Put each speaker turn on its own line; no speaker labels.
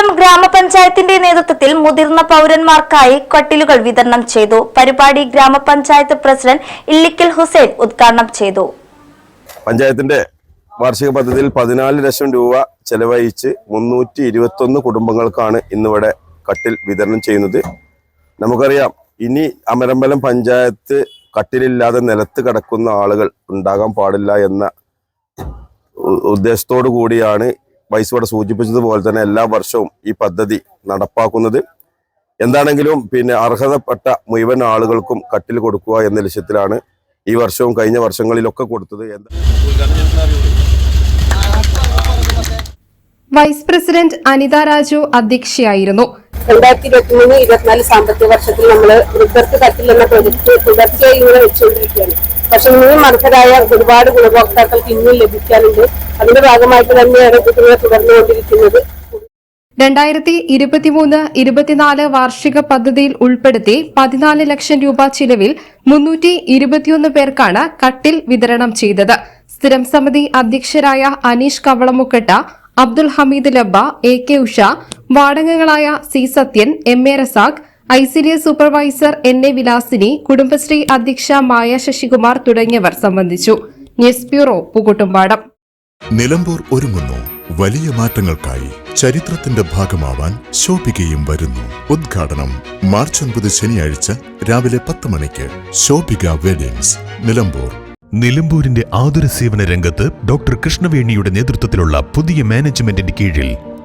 അമരമ്പലം ഗ്രാമപഞ്ചായത്തിന്റെ നേതൃത്വത്തിൽ മുതിർന്ന പൌരന്മാർക്കായി കട്ടിലുകൾ വിതരണം ചെയ്തു. പരിപാടി ഗ്രാമപഞ്ചായത്ത് പ്രസിഡന്റ് ഇല്ലിക്കൽ ഹുസൈൻ ഉദ്ഘാടനം ചെയ്തു.
പഞ്ചായത്തിന്റെ വാർഷിക പദ്ധതിയിൽ പതിനാല് ലക്ഷം രൂപ ചെലവഴിച്ച് മുന്നൂറ്റി ഇരുപത്തൊന്ന് കുടുംബങ്ങൾക്കാണ് ഇന്നിവിടെ കട്ടിൽ വിതരണം ചെയ്യുന്നത്. നമുക്കറിയാം ഇനി അമരമ്പലം പഞ്ചായത്ത് കട്ടിലില്ലാതെ നിലത്ത് കിടക്കുന്ന ആളുകൾ ഉണ്ടാകാൻ പാടില്ല എന്ന ഉദ്ദേശത്തോടു കൂടിയാണ് വൈസ് ഇവിടെ സൂചിപ്പിച്ചതുപോലെ തന്നെ എല്ലാ വർഷവും ഈ പദ്ധതി നടപ്പാക്കുന്നത്. എന്താണെങ്കിലും പിന്നെ അർഹതപ്പെട്ട മുഴുവൻ ആളുകൾക്കും കട്ടിൽ കൊടുക്കുക എന്ന ലക്ഷ്യത്തിലാണ് ഈ വർഷവും കഴിഞ്ഞ വർഷങ്ങളിലൊക്കെ കൊടുത്തത്. എന്താ
വൈസ് പ്രസിഡന്റ് അനിത രാജു അധ്യക്ഷയായിരുന്നു.
രണ്ടായിരത്തി ഇരുപത്തി മൂന്ന് ഇരുപത്തിനാല് സാമ്പത്തിക വർഷത്തിൽ നമ്മൾ വൃദ്ധർക്ക് കട്ടിൽ എന്ന പ്രൊജക്ട് തുടർച്ചയായി ഇങ്ങനെ വെച്ചുകൊണ്ടിരിക്കുകയാണ്. പക്ഷെ ഇനിയും അർഹരായ ഒരുപാട് ഗുണഭോക്താക്കൾക്ക് ഇനിയും ലഭിക്കാനുണ്ട് അതിന്റെ ഭാഗമായിട്ട് തന്നെയാണ് കുട്ടികളെ തുടർന്നുകൊണ്ടിരിക്കുന്നത്.
രണ്ടായിരത്തി ഇരുപത്തിമൂന്ന് ഇരുപത്തിനാല് വാർഷിക പദ്ധതിയിൽ ഉൾപ്പെടുത്തി പതിനാല് ലക്ഷം രൂപ ചിലവിൽ മുന്നൂറ്റി ഇരുപത്തിയൊന്ന് പേർക്കാണ് കട്ടിൽ വിതരണം ചെയ്തത്. സ്ഥിരം സമിതി അധ്യക്ഷരായ Aneesh Kavalamukkatta Abdul Hameed Labba A K Usha വാടകങ്ങളായ C Sathyan M A Razak I C D S supervisor N A Vilasini Kudumbashree അധ്യക്ഷ മായ ശശികുമാർ തുടങ്ങിയവർ സംബന്ധിച്ചു. ന്യൂസ് ബ്യൂറോ പുകുട്ടുംപാടം
നിലമ്പൂർ ഒരുങ്ങുന്നു. വലിയ മാറ്റങ്ങൾക്കായി ചരിത്രത്തിന്റെ ഭാഗമാവാൻ ശോഭികയും വരുന്നു. ഉദ്ഘാടനം മാർച്ച് ഒൻപത് ശനിയാഴ്ച രാവിലെ പത്ത് മണിക്ക് ശോഭിക വെഡിങ്സ് നിലമ്പൂർ.
നിലമ്പൂരിന്റെ ആതുര സേവന രംഗത്ത് ഡോക്ടർ കൃഷ്ണവേണിയുടെ നേതൃത്വത്തിലുള്ള പുതിയ മാനേജ്മെന്റിന്റെ കീഴിൽ